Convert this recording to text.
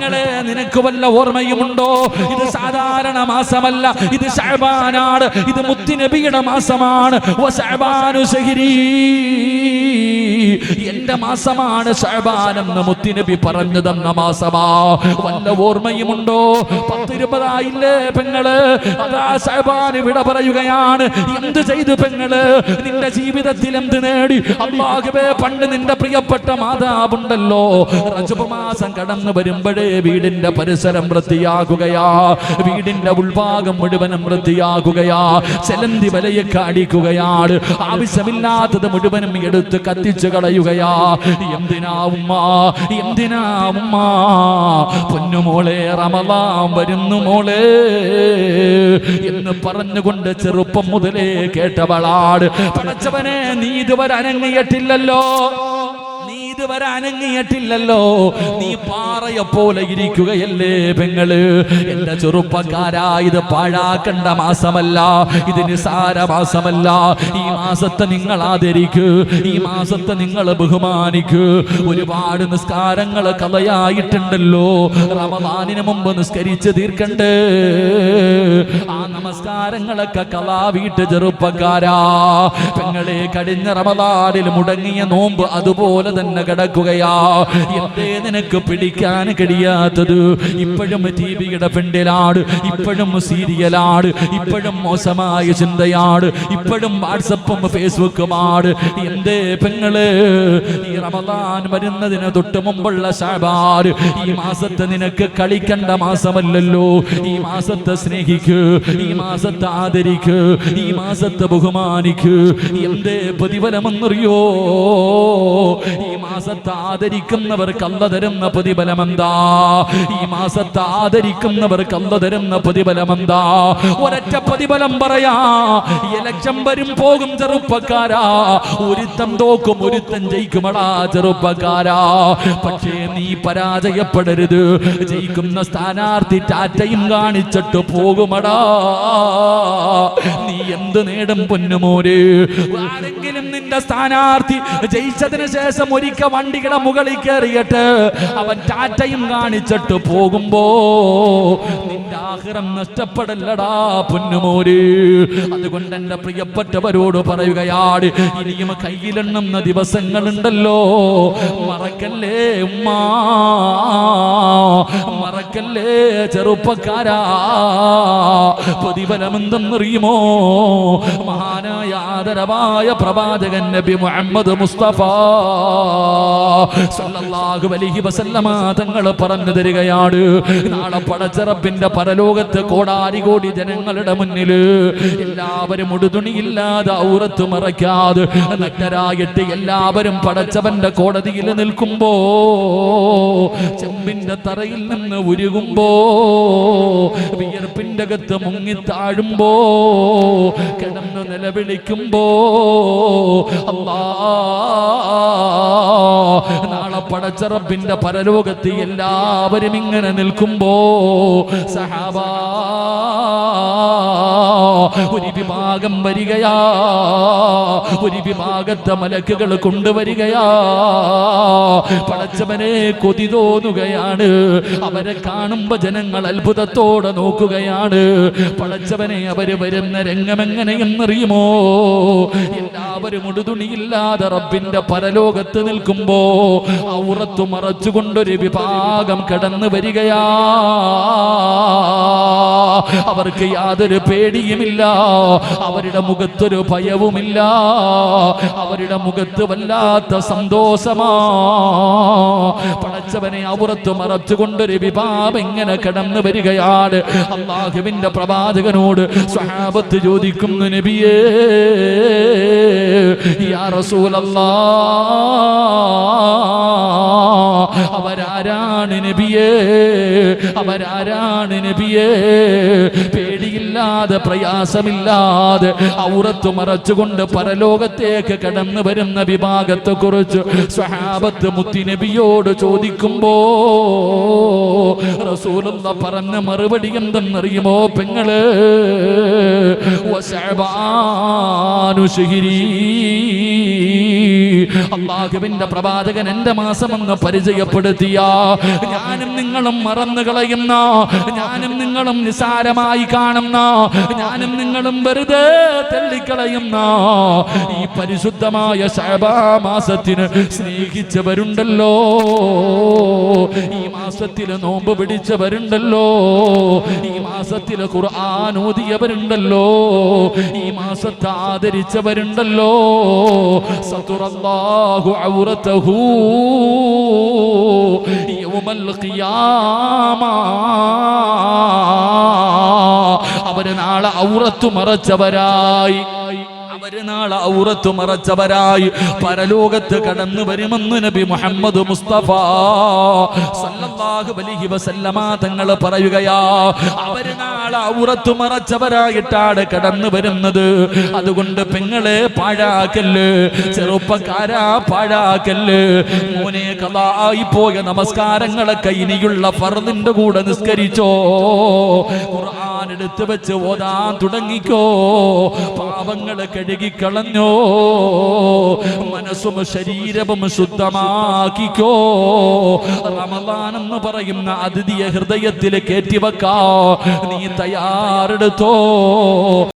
പെങ്ങളെ നിനക്ക് വല്ല ഓർമ്മയുമുണ്ടോ? ഇത് സാധാരണ മാസമല്ല. ഇത് ഷഹബാനാണ്. ഇത് മുത്തുനബിയുടെ മാസമാണ്. എന്റെ മാസമാണ് ഷഹബാൻ എന്ന് മുത്തുനബി പറഞ്ഞു തന്ന മാസമാ. വല്ല ഓർമ്മയുമുണ്ടോ? പത്തിരുപതായില്ലേ പെങ്ങൾ? അതാ ഷഹബാൻ വിട പറയുകയാണ്. എന്ത് ചെയ്തു പെങ്ങൾ? നിന്റെ ജീവിതത്തിൽ എന്ത് നേടി? അള്ളാഹുവേ പണ്ട് നിന്റെ പ്രിയപ്പെട്ട മാതാവുണ്ടല്ലോ. റജബ് മാസം കടന്നു വരുമ്പോഴേ വീടിന്റെ പരിസരം വൃത്തിയാകുകയാ. വീടിന്റെ ഉൾഭാഗം മുഴുവനും വൃത്തിയാകുകയാ. ചെലന്തി വലയൊക്കെ അടിക്കുകയാണ്. ആവശ്യമില്ലാത്തത് മുഴുവനും എടുത്ത് കത്തിച്ചു കളയുകയാ. എന്തിനാ ഉമ്മ? എന്തിനാ ഉമ്മ? പൊന്നുമോളെ റമലാം വരുന്നു മോളെ. എന്ന് പറഞ്ഞുകൊണ്ട് ചെറുപ്പം മുതലേ കേട്ടവളാട് പടച്ചവനെ നീ ഇതുവരെ അനങ്ങിയിട്ടില്ലല്ലോ. ഇതുവരെ അനങ്ങിയിട്ടില്ലല്ലോ. നീ പാറയെ പോലെ ഇരിക്കുകയല്ലേ പെങ്ങൾ. എന്റെ ചെറുപ്പക്കാരാ ഇത് പാഴാക്കണ്ട മാസമല്ല. ഇത് നിസാര മാസമല്ല. ഈ മാസത്തെ നിങ്ങൾ ആദരിക്കൂ. ഈ മാസത്തെ നിങ്ങൾ ബഹുമാനിക്കൂ. ഒരുപാട് നിസ്കാരങ്ങൾ കഥയായിട്ടുണ്ടല്ലോ റമദാനിന് മുമ്പ് നിസ്കരിച്ച് തീർക്കണ്ടേ. ആ നമസ്കാരങ്ങളൊക്കെ കലാ വീട്ട് ചെറുപ്പക്കാരാ. പെങ്ങളെ കഴിഞ്ഞ റമദാനിൽ മുടങ്ങിയ നോമ്പ് അതുപോലെ തന്നെ കിടക്കുകയാ. എന്തേ നിനക്ക് പിടിക്കാൻ കഴിയാത്തത്? ഇപ്പോഴും ടി വിയുടെ ഇപ്പോഴും സീരിയലാണ് ഇപ്പോഴും മോശമായ ചിന്തയാണ് ഇപ്പോഴും വാട്സപ്പും ഫേസ്ബുക്കുമാണ്. എന്തേ പെങ്ങൾ ഈ റമദാൻ വരുന്നതിന് തൊട്ട് മുമ്പുള്ള ഷാബാർ ഈ മാസത്തെ നിനക്ക് കളിക്കേണ്ട മാസമല്ലല്ലോ. ഈ മാസത്തെ സ്നേഹിക്ക് ഈ മാസത്തെ ആദരിക്ക് ഈ മാസത്തെ ബഹുമാനിക്ക് എന്തേ പ്രതിഫലമെന്നറിയോ? ഈ മാസത്തെ ആദരിക്കുന്നവർക്ക് അല്ല തരുന്ന പ്രതിഫലമെന്താ? ഈ മാസത്തെ ആദരിക്കുന്നവർക്ക് അല്ല തരുന്ന പ്രതിഫലമെന്താ? ഒരൊറ്റ പ്രതിഫലം പറയാ ഇലക്ഷൻ വരും പോകും ചെറുപ്പക്കാരാ. ഒരുത്തൻ തോക്കും ഒരുത്തൻ ജയിക്കുമടാ ചെറുപ്പക്കാരാ. പക്ഷേ നീ പരാജയപ്പെടരുത്. ജയിക്കുന്ന സ്ഥാനാർത്ഥി ടാറ്റയും കാണിച്ചിട്ട് പോകുമടാ. നീ എന്ത് നേടും പൊന്നുമോര് ആരെങ്കിലും നിന്റെ സ്ഥാനാർത്ഥി ജയിച്ചതിന് ശേഷം ഒരിക്കൽ വണ്ടിയുടെ മുകളിൽ കയറിയിട്ട് അവൻ ടാറ്റയും കാണിച്ചിട്ട് പോകുമ്പോ നിന്റെ ആഹ്റം നഷ്ടപ്പെടല്ലടാ പൊന്നുമോര് അതുകൊണ്ട് എന്റെ പ്രിയപ്പെട്ടവരോട് പറയുകയാണ് ഇനിയും കയ്യിലെണ്ണുന്ന ദിവസങ്ങളുണ്ടല്ലോ. മറക്കല്ലേ ഉമ്മാ? മറക്കല്ലേ ചെറുപ്പക്കാരാ? പ്രതിഫലമെന്തെന്നറിയുമോ? മഹാനായ ആദരവായ പ്രവാചകൻ നബി മുഹമ്മദ് മുസ്തഫ സല്ലല്ലാഹു അലൈഹി വസല്ലമ തങ്ങൾ പറഞ്ഞു തരികയാണ്. നാളെ പടച്ചറപ്പിന്റെ പരലോകത്ത് കോടാരി കോടി ജനങ്ങളുടെ മുന്നിൽ എല്ലാവരും ഉടുതുണിയില്ലാതെ ഔറത്ത് മറയ്ക്കാതെ നഗ്നരായിട്ട് എല്ലാവരും പടച്ചവന്റെ കോടതിയിൽ നിൽക്കുമ്പോ ചെമ്പിന്റെ തറയിൽ നിന്ന് ഉരുകുമ്പോ വിയർപ്പിന്റെ അകത്ത് മുങ്ങി താഴുമ്പോ കിടന്ന് നിലവിളിക്കുമ്പോ അല്ലാ നാളെ പടച്ചറപ്പിന്റെ പരലോകത്ത് എല്ലാവരും ഇങ്ങനെ നിൽക്കുമ്പോ സഹാബാ ഒരു വിഭാഗം വരികയാ. ഒരു വിഭാഗത്തെ മലക്കുകൾ കൊണ്ടുവരികയാ. പടച്ചവനെ കൊതി തോന്നുകയാണ്. അവരെ കാണുമ്പോ ജനങ്ങൾ അത്ഭുതത്തോടെ നോക്കുകയാണ്. പടച്ചവനെ അവർ വരുന്ന രംഗമെങ്ങനെയെന്നറിയുമോ എല്ലാവരും ഉടുതുണിയില്ലാതെ റബ്ബിന്റെ പരലോകത്ത് നിൽക്കുമ്പോ ഔറത്തു മറച്ചുകൊണ്ടൊരു വിഭാഗം കടന്നു വരികയാ. അവർക്ക് യാതൊരു പേടിയുമില്ല. അവരുടെ മുഖത്തൊരു ഭയവുമില്ല. അവരുടെ മുഖത്ത് വല്ലാത്ത സന്തോഷമാ. പടച്ചവനെ അപുറത്ത് മറച്ചുകൊണ്ടൊരു വിഭാവം എങ്ങനെ കടന്നു വരികയാണ്. അള്ളാഹുവിന്റെ പ്രവാചകനോട് സ്വഹാബത്ത് ചോദിക്കുന്നു നബിയേ യാ റസൂലല്ലാ അവരാരാണ് നബിയേ? അവരാരാണ് നബിയേ? പേടിയില്ലാതെ പ്രയാസമില്ലാതെ ഔറത്ത് മറച്ചുകൊണ്ട് പരലോകത്തേക്ക് കടന്നു വരുന്ന വിഭാഗത്തെ കുറിച്ച് സ്വഹാബത്ത് മുത്തിനബിയോട് ചോദിക്കുമ്പോ റസൂലുള്ള പറഞ്ഞ മറുപടി എന്തെന്നറിയുമോ പെങ്ങൾ. അള്ളാഹുവിന്റെ പ്രവാചകൻ എന്റെ മാസമെന്ന് പരിചയപ്പെടുത്തിയ ഞാനും നിങ്ങളും മറന്നു കളയുന്ന ഞാനും നിങ്ങളും നിസാരമായി കാണുന്ന ഞാനും നിങ്ങളും വെറുതെ തള്ളിക്കളയുന്ന ഈ പരിശുദ്ധമായ ശഅബാ മാസത്തിന് സ്നേഹിച്ചവരുണ്ടല്ലോ. ഈ മാസത്തിൽ നോമ്പ് പിടിച്ചവരുണ്ടല്ലോ. ഈ മാസത്തിൽ ഖുർആൻ ഓതിയവരുണ്ടല്ലോ. ഈ മാസത്തെ ആദരിച്ചവരുണ്ടല്ലോ. സതുറല്ലാഹു ഔറതഹു. യൗമൽ ഖിയാമ. അവർ നാളെ ഔറത്തു മറച്ചവരായി. അവർ നാളെ ഔറത്തു മറച്ചവരായി. പരലോകത്ത് കടന്നു വരുമെന്ന് നബി മുഹമ്മദ് മുസ്തഫ സല്ലല്ലാഹു അലൈഹി വസല്ലമ തങ്ങൾ പറയുകയാ അവർ നാളെ ഔറത്തു മറച്ചവരായിട്ടാണ് കടന്നു വരുന്നത്. അതുകൊണ്ട് പെങ്ങളെ പാഴാക്കല്ല് ചെറുപ്പക്കാരാ പാഴാക്കല്ല്. മോനെ കഥായി പോയ നമസ്കാരങ്ങളൊക്കെ ഇനിയുള്ള ഫർദിന്റെ കൂടെ നിസ്കരിച്ചോ. ഖുർആൻ എടുത്തു വെച്ച് ഓതാൻ തുടങ്ങിക്കോ. പാപങ്ങൾ കഴുകിക്കളഞ്ഞോ. മനസ്സും ശരീരവും ശുദ്ധമാക്കിക്കോ. റമദാൻ എന്ന് പറയുന്ന അതിഥിയെ ഹൃദയത്തിൽ കയറ്റിവെക്കാ നീ തയ്യാറെടുത്തോ.